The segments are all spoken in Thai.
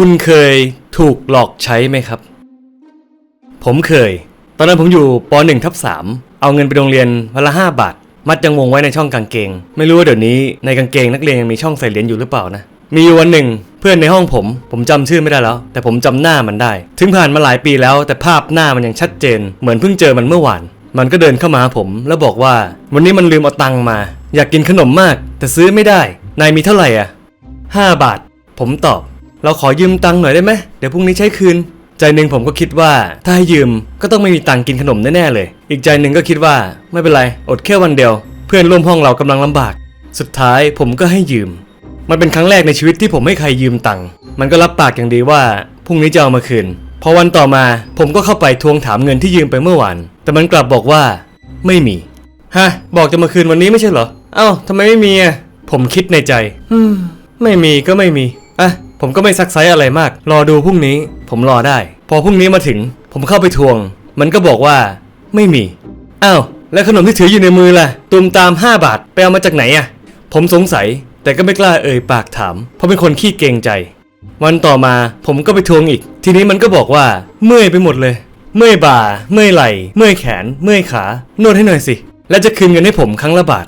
คุณเคยถูกหลอกใช้ไหมครับ ผมเคย ตอนนั้นผมอยู่ป .1 ทับ3เอาเงินไปโรงเรียนวันละ 5 บาท มัดยังวงไว้ในช่องกางเกง ไม่รู้ว่าเดี๋ยวนี้ในกางเกงนักเรียนยังมีช่องใส่เหรียญอยู่หรือเปล่านะ มีอยู่วันหนึ่ง เพื่อนในห้องผม ผมจำชื่อไม่ได้แล้ว แต่ผมจำหน้ามันได้ ถึงผ่านมาหลายปีแล้ว แต่ภาพหน้ามันยังชัดเจน เหมือนเพิ่งเจอมันเมื่อวาน มันก็เดินเข้ามาหาผม แล้วบอกว่า วันนี้มันลืมเอาตังค์มา อยากกินขนมมาก แต่ซื้อไม่ได้ นายมีเท่าไหร่อะ5บาท ผมตอบ เราขอยืมตังค์หน่อยได้ไหมเดี๋ยวพรุ่งนี้ใช้คืน ใจหนึ่งผมก็คิดว่าถ้าให้ยืมก็ต้องไม่มีตังค์กินขนมแน่ๆเลย อีกใจหนึ่งก็คิดว่าไม่เป็นไรอดแค่วันเดียว เพื่อนร่วมห้องเรากำลังลำบาก สุดท้ายผมก็ให้ยืม มันเป็นครั้งแรกในชีวิตที่ผมให้ใครยืมตังค์มันก็รับปากอย่างดีว่าพรุ่งนี้จะเอามาคืนพอวันต่อมาผมก็เข้าไปทวงถามเงินที่ยืมไปเมื่อวานแต่มันกลับบอกว่า ไม่มีฮะบอกจะมาคืนวันนี้ไม่ใช่เหรอเอ้าทำไมไม่มีอะผมคิดในใจอืมไม่มีก็ไม่มีอะ ผมก็ไม่ซักไซส์อะไรมาก รอดูพรุ่งนี้ผมรอได้ พอพรุ่งนี้มาถึง ผมเข้าไปทวง มันก็บอกว่าไม่มีอ้าวแล้วขนมที่ถืออยู่ในมือล่ะตุมตาม 5 บาทไปเอามาจากไหนอะ ผมสงสัยแต่ก็ไม่กล้าเอ่ยปากถาม เพราะเป็นคนขี้เกรงใจ วันต่อมาผมก็ไปทวงอีก ทีนี้มันก็บอกว่า เมื่อยไปหมดเลย เมื่อยบ่า เมื่อยไหล่ เมื่อยแขน เมื่อยขานวดให้หน่อยสิ แล้วจะคืนเงินให้ผมครั้งละบาท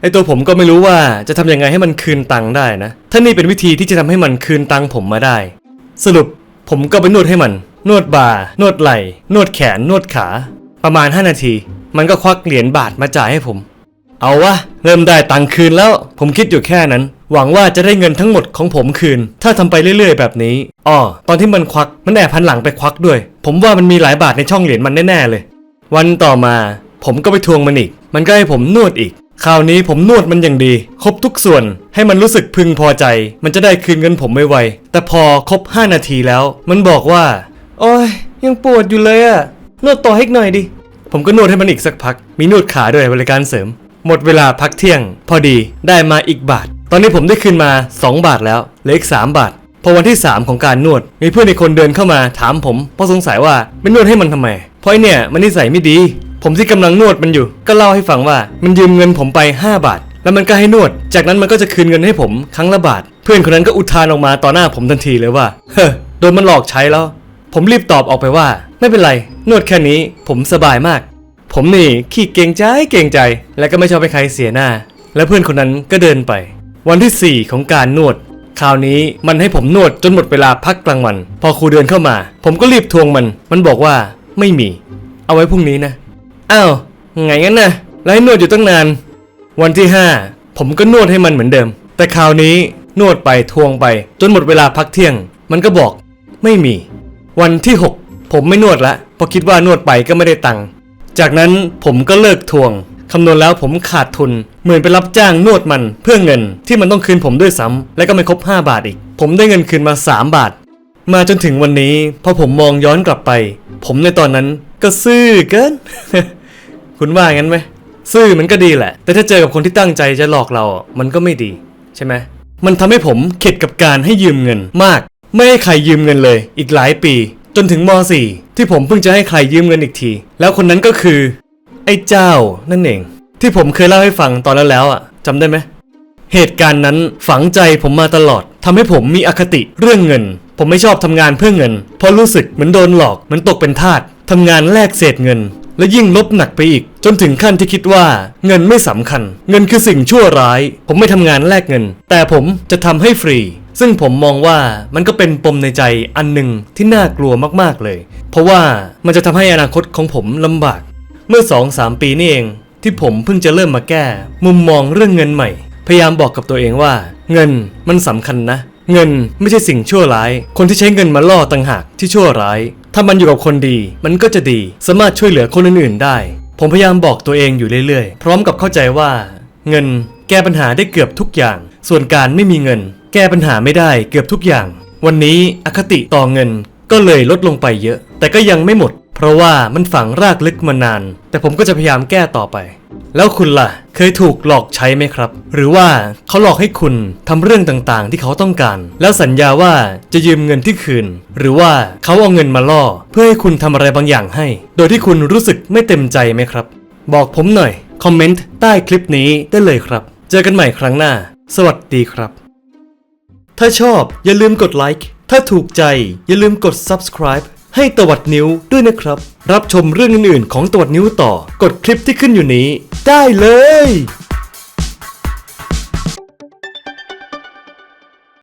ไอตัวผมก็ไม่รู้ว่าจะทำยังไงให้มันคืนตังค์ได้นะ ถ้านี่เป็นวิธีที่จะทำให้มันคืนตังค์ผมมาได้ สรุปผมก็ไปนวดให้มัน นวดบ่า นวดไหล่ นวดแขน นวดขา ประมาณ 5 นาที มันก็ควักเหรียญบาทมาจ่ายให้ผม เอาวะ เริ่มได้ตังค์คืนแล้ว ผมคิดอยู่แค่นั้น หวังว่าจะได้เงินทั้งหมดของผมคืน ถ้าทำไปเรื่อยๆ แบบนี้ อ้อ ตอนที่มันควัก มันแอบพันหลังไปควักด้วย ผมว่ามันมีหลายบาทในช่องเหรียญมันแน่ๆเลย วันต่อมา ผมก็ไปทวงมันอีก มันก็ให้ผมนวดอีก คราวนี้ผมนวดมันอย่างดี ครบทุกส่วนให้มันรู้สึกพึงพอใจ มันจะได้คืนเงินผมไวๆแต่พอครบ 5 นาทีแล้ว มันบอกว่า โอ้ยยังปวดอยู่เลยอะนวดต่อให้หน่อยดิ ผมก็นวดให้มันอีกสักพัก มีนวดขาด้วยบริการเสริม หมดเวลาพักเที่ยง พอดีได้มาอีกบาท ตอนนี้ผมได้คืนมา 2 บาทแล้วเหลืออีก 3 บาทพอวันที่ 3 ของการนวด มีเพื่อนอีกคนเดินเข้ามาถามผมเพราะสงสัยว่าไม่นวดให้มันทำไมเพราะเนี่ยมันนิสัยไม่ดี ผมที่กำลังนวดมันอยู่ ก็เล่าให้ฟังว่า มันยืมเงินผมไป 5 บาท แล้วมันก็ให้นวด จากนั้นมันก็จะคืนเงินให้ผมครั้งละบาท เพื่อนคนนั้นก็อุทานออกมาต่อหน้าผมทันทีเลยว่า เฮ้อโดนมันหลอกใช้แล้ว ผมรีบตอบออกไปว่า ไม่เป็นไร นวดแค่นี้ผมสบายมาก ผมนี่ขี้เกรงใจเกรงใจ และก็ไม่ชอบให้ใครเสียหน้า และเพื่อนคนนั้นก็เดินไป วันที่ 4 ของการนวดคราวนี้มันให้ผมนวดจนหมดเวลาพักกลางวัน พอครูเดินเข้ามา ผมก็รีบทวงมัน มันบอกว่าไม่มี เอาไว้พรุ่งนี้นะ อ้าวไงงั้นนะแล้วให้นวดอยู่ตั้งนาน วันที่ 5 ผมก็นวดให้มันเหมือนเดิม แต่คราวนี้นวดไปทวงไป จนหมดเวลาพักเที่ยง มันก็บอก ไม่มี วันที่ 6 ผมไม่นวดละเพราะคิดว่านวดไปก็ไม่ได้ตังค์จากนั้นผมก็เลิกทวงคำนวณแล้วผมขาดทุน เหมือนไปรับจ้างนวดมันเพื่อเงินที่มันต้องคืนผมด้วยซ้ำและก็ไม่ครบ 5 บาทอีก ผมได้เงินคืนมา 3 บาท มาจนถึงวันนี้พอผมมองย้อนกลับไป ผมในตอนนั้นก็ซื่อเกิน คุณว่างั้นไหมซื่อมันก็ดีแหละ แต่ถ้าเจอกับคนที่ตั้งใจจะหลอกเรา มันก็ไม่ดีใช่ไหมมันทำให้ผมเข็ดกับการให้ยืมเงินมาก ไม่ให้ใครยืมเงินเลย อีกหลายปี จนถึงม .4 ที่ผมเพิ่งจะให้ใครยืมเงินอีกที แล้วคนนั้นก็คือ ไอ้เจ้านั่นเอง ที่ผมเคยเล่าให้ฟังตอนแล้วแล้วอะจำได้ไหมเหตุการณ์นั้นฝังใจผมมาตลอดทำให้ผมมีอคติเรื่องเงิน ผมไม่ชอบทำงานเพื่อเงินเพราะรู้สึกเหมือนโดนหลอกเหมือนตกเป็นทาสทำงานแลกเศษเงิน และยิ่งลบหนักไปอีก จนถึงขั้นที่คิดว่าเงินไม่สำคัญ เงินคือสิ่งชั่วร้าย ผมไม่ทำงานแลกเงิน แต่ผมจะทำให้ฟรี ซึ่งผมมองว่ามันก็เป็นปมในใจอันหนึ่งที่น่ากลัวมากๆเลย เพราะว่ามันจะทำให้อนาคตของผมลำบาก เมื่อ 2-3 ปีนี่เอง ที่ผมเพิ่งจะเริ่มมาแก้ มุมมองเรื่องเงินใหม่ พยายามบอกกับตัวเองว่า เงินมันสำคัญนะ เงินไม่ใช่สิ่งชั่วร้าย คนที่ใช้เงินมาล่อต่างหากที่ชั่วร้าย ถ้ามันอยู่กับคนดี มันก็จะดี สามารถช่วยเหลือคนอื่นๆได้ ผมพยายามบอกตัวเองอยู่เรื่อยๆ พร้อมกับเข้าใจว่า เงินแก้ปัญหาได้เกือบทุกอย่าง ส่วนการไม่มีเงิน แก้ปัญหาไม่ได้เกือบทุกอย่าง วันนี้อคติต่อเงินก็เลยลดลงไปเยอะ แต่ก็ยังไม่หมด เพราะว่ามันฝังรากลึกมานาน แต่ผมก็จะพยายามแก้ต่อไป แล้วคุณล่ะ เคยถูกหลอกใช้ไหมครับ หรือว่าเขาหลอกให้คุณทำเรื่องต่างๆ ที่เขาต้องการ แล้วสัญญาว่าจะยืมเงินที่คืน หรือว่าเขาเอาเงินมาล่อ เพื่อให้คุณทำอะไรบางอย่างให้ โดยที่คุณรู้สึกไม่เต็มใจไหมครับ บอกผมหน่อย คอมเมนต์ใต้คลิปนี้ได้เลยครับ เจอกันใหม่ครั้งหน้า สวัสดีครับ ถ้าชอบอย่าลืมกดไลค์ถ้าถูกใจอย่าลืมกด subscribe ให้ตวัดนิ้วด้วยนะครับ รับชมเรื่องอื่นๆ ของตวัดนิ้วต่อกดคลิปที่ขึ้นอยู่นี้ ได้เลย